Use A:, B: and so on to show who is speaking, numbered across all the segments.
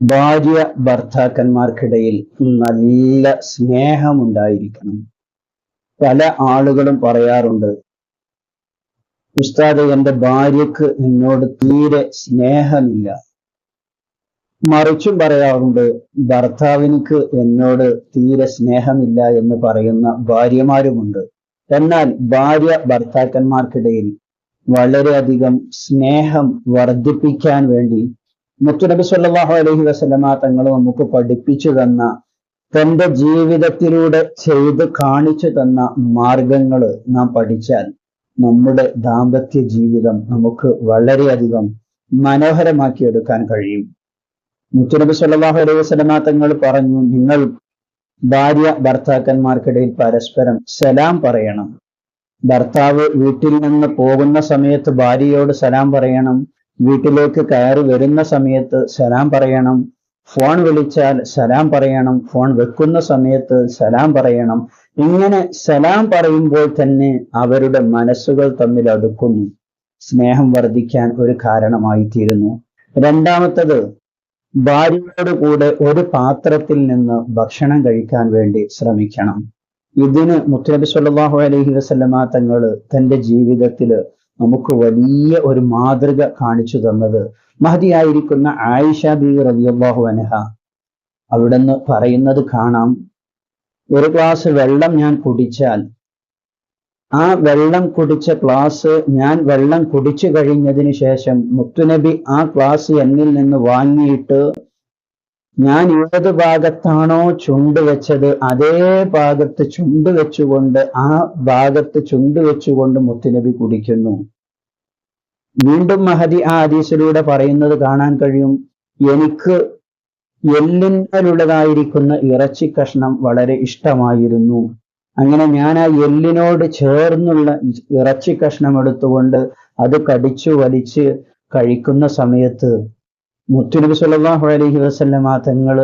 A: ഭാര്യ ഭർത്താക്കന്മാർക്കിടയിൽ നല്ല സ്നേഹമുണ്ടായിരിക്കണം. പല ആളുകളും പറയാറുണ്ട് ഉസ്താദ് എന്റെ ഭാര്യക്ക് എന്നോട് തീരെ സ്നേഹമില്ല. മറിച്ചും പറയാറുണ്ട് ഭർത്താവിനിക്ക് എന്നോട് തീരെ സ്നേഹമില്ല എന്ന് പറയുന്ന ഭാര്യമാരുമുണ്ട്. എന്നാൽ ഭാര്യ ഭർത്താക്കന്മാർക്കിടയിൽ വളരെയധികം സ്നേഹം വർദ്ധിപ്പിക്കാൻ വേണ്ടി മുത്തുനബി സല്ലാഹു അലൈഹി വസല്ലമ തങ്ങൾ നമുക്ക് പഠിപ്പിച്ചു തന്ന തന്റെ ജീവിതത്തിലൂടെ ചെയ്ത് കാണിച്ചു തന്ന മാർഗങ്ങൾ നാം പഠിച്ചാൽ നമ്മുടെ ദാമ്പത്യ ജീവിതം നമുക്ക് വളരെയധികം മനോഹരമാക്കി എടുക്കാൻ കഴിയും. മുത്തുനബി സല്ലാഹു അലൈഹി വസല്ലമ തങ്ങൾ പറഞ്ഞു നിങ്ങൾ ഭാര്യ ഭർത്താക്കന്മാർക്കിടയിൽ പരസ്പരം സലാം പറയണം. ഭർത്താവ് വീട്ടിൽ നിന്ന് പോകുന്ന സമയത്ത് ഭാര്യയോട് സലാം പറയണം. വീട്ടിലേക്ക് കയറി വരുന്ന സമയത്ത് സലാം പറയണം. ഫോൺ വിളിച്ചാൽ സലാം പറയണം. ഫോൺ വെക്കുന്ന സമയത്ത് സലാം പറയണം. ഇങ്ങനെ സലാം പറയുമ്പോൾ തന്നെ അവരുടെ മനസ്സുകൾ തമ്മിൽ അടുക്കുന്നു. സ്നേഹം വർദ്ധിക്കാൻ ഒരു കാരണമായി തീരുന്നു രണ്ടാമത്തത് ഭാര്യയോട് കൂടെ ഒരു പാത്രത്തിൽ നിന്ന് ഭക്ഷണം കഴിക്കാൻ വേണ്ടി ശ്രമിക്കണം. ഇതിന് മുത്തനബി സല്ലാഹു അലൈഹി വസല്ലമ തങ്ങൾ തന്റെ ജീവിതത്തിൽ നമുക്ക് വലിയ ഒരു മാതൃക കാണിച്ചു തന്നത്. മഹതിയായിരിക്കുന്ന ആയിഷ ബി റബിയാഹു അനഹ അവിടുന്ന് പറയുന്നത് കാണാം. ഒരു ഗ്ലാസ് വെള്ളം ഞാൻ കുടിച്ചാൽ ആ വെള്ളം കുടിച്ച ഗ്ലാസ് ഞാൻ വെള്ളം കുടിച്ചു കഴിഞ്ഞതിന് ശേഷം മുത്തുനബി ആ ഗ്ലാസ് എന്നിൽ നിന്ന് വാങ്ങിയിട്ട് ഞാൻ ഏത് ഭാഗത്താണോ ചുണ്ട് വെച്ചത്? അതേ ഭാഗത്ത് ചുണ്ട് വെച്ചുകൊണ്ട് ആ ഭാഗത്ത് ചുണ്ട് വെച്ചുകൊണ്ട് മുത്തുനബി കുടിക്കുന്നു. വീണ്ടും മഹദി ആ ഹദീസിലൂടെ പറയുന്നത് കാണാൻ കഴിയും. എനിക്ക് എല്ലിനുള്ളതായിരിക്കുന്ന ഇറച്ചി കഷ്ണം വളരെ ഇഷ്ടമായിരുന്നു. അങ്ങനെ ഞാൻ ആ എല്ലിനോട് ചേർന്നുള്ള ഇറച്ചി കഷ്ണം എടുത്തുകൊണ്ട് അത് കടിച്ചു വലിച്ച് കഴിക്കുന്ന സമയത്ത് മുത്തുനബി സല്ലല്ലാഹു അലൈഹി വസല്ലമ തങ്ങൾ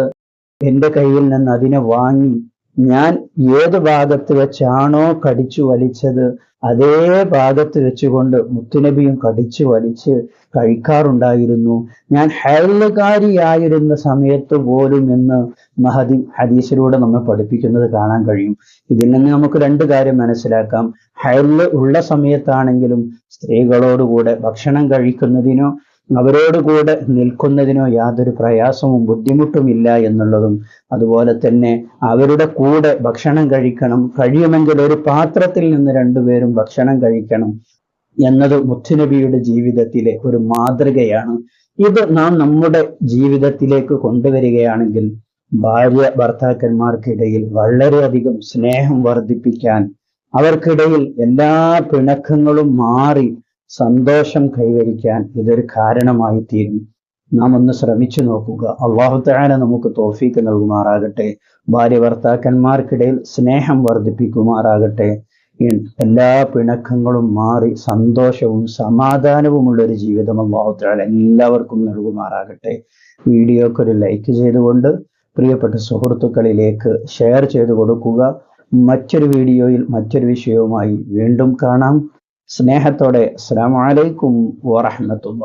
A: എന്റെ കയ്യിൽ നിന്ന് അതിനെ വാങ്ങി ഞാൻ ഏത് ഭാഗത്ത് വെച്ചാണോ കടിച്ചു വലിച്ചത് അതേ ഭാഗത്ത് വെച്ചുകൊണ്ട് മുത്തുനബിയും കടിച്ചു വലിച്ച് കഴിക്കാറുണ്ടായിരുന്നു. ഞാൻ ഹൈലുകാരിയായിരുന്ന സമയത്ത് പോലും എന്ന് മഹദി ഹദീസിലൂടെ നമ്മെ പഠിപ്പിക്കുന്നത് കാണാൻ കഴിയും. ഇതിൽ നിന്ന് നമുക്ക് രണ്ട് കാര്യം മനസ്സിലാക്കാം. ഹൈൽ ഉള്ള സമയത്താണെങ്കിലും സ്ത്രീകളോടുകൂടെ ഭക്ഷണം കഴിക്കുന്നതിനോ അവരോടുകൂടെ നിൽക്കുന്നതിനോ യാതൊരു പ്രയാസവും ബുദ്ധിമുട്ടുമില്ല എന്നുള്ളതും അതുപോലെ തന്നെ അവരുടെ കൂടെ ഭക്ഷണം കഴിക്കണം. കഴിയുമെങ്കിൽ ഒരു പാത്രത്തിൽ നിന്ന് രണ്ടുപേരും ഭക്ഷണം കഴിക്കണം എന്നത് മുത്തുനബിയുടെ ജീവിതത്തിലെ ഒരു മാതൃകയാണ്. ഇത് നാം നമ്മുടെ ജീവിതത്തിലേക്ക് കൊണ്ടുവരികയാണെങ്കിൽ ഭാര്യ ഭർത്താക്കന്മാർക്കിടയിൽ വളരെയധികം സ്നേഹം വർദ്ധിപ്പിക്കാൻ അവർക്കിടയിൽ എല്ലാ പിണക്കങ്ങളും മാറി സന്തോഷം കൈവരിക്കാൻ ഇതൊരു കാരണമായി തീരും നാം ഒന്ന് ശ്രമിച്ചു നോക്കുക. അള്ളാഹുത്താന നമുക്ക് തോഫീക്ക് നൽകുമാറാകട്ടെ. ഭാര്യ ഭർത്താക്കന്മാർക്കിടയിൽ സ്നേഹം വർദ്ധിപ്പിക്കുമാറാകട്ടെ. എല്ലാ പിണക്കങ്ങളും മാറി സന്തോഷവും സമാധാനവുമുള്ള ഒരു ജീവിതം അള്ളാഹു താല എല്ലാവർക്കും നൽകുമാറാകട്ടെ. വീഡിയോക്ക് ഒരു ലൈക്ക് ചെയ്തുകൊണ്ട് പ്രിയപ്പെട്ട സുഹൃത്തുക്കളിലേക്ക് ഷെയർ ചെയ്തു കൊടുക്കുക. മറ്റൊരു വീഡിയോയിൽ മറ്റൊരു വിഷയവുമായി വീണ്ടും കാണാം. സ്നേഹത്തോടെ അസ്സാം വലൈക്കും വാഹമത്തുള്ള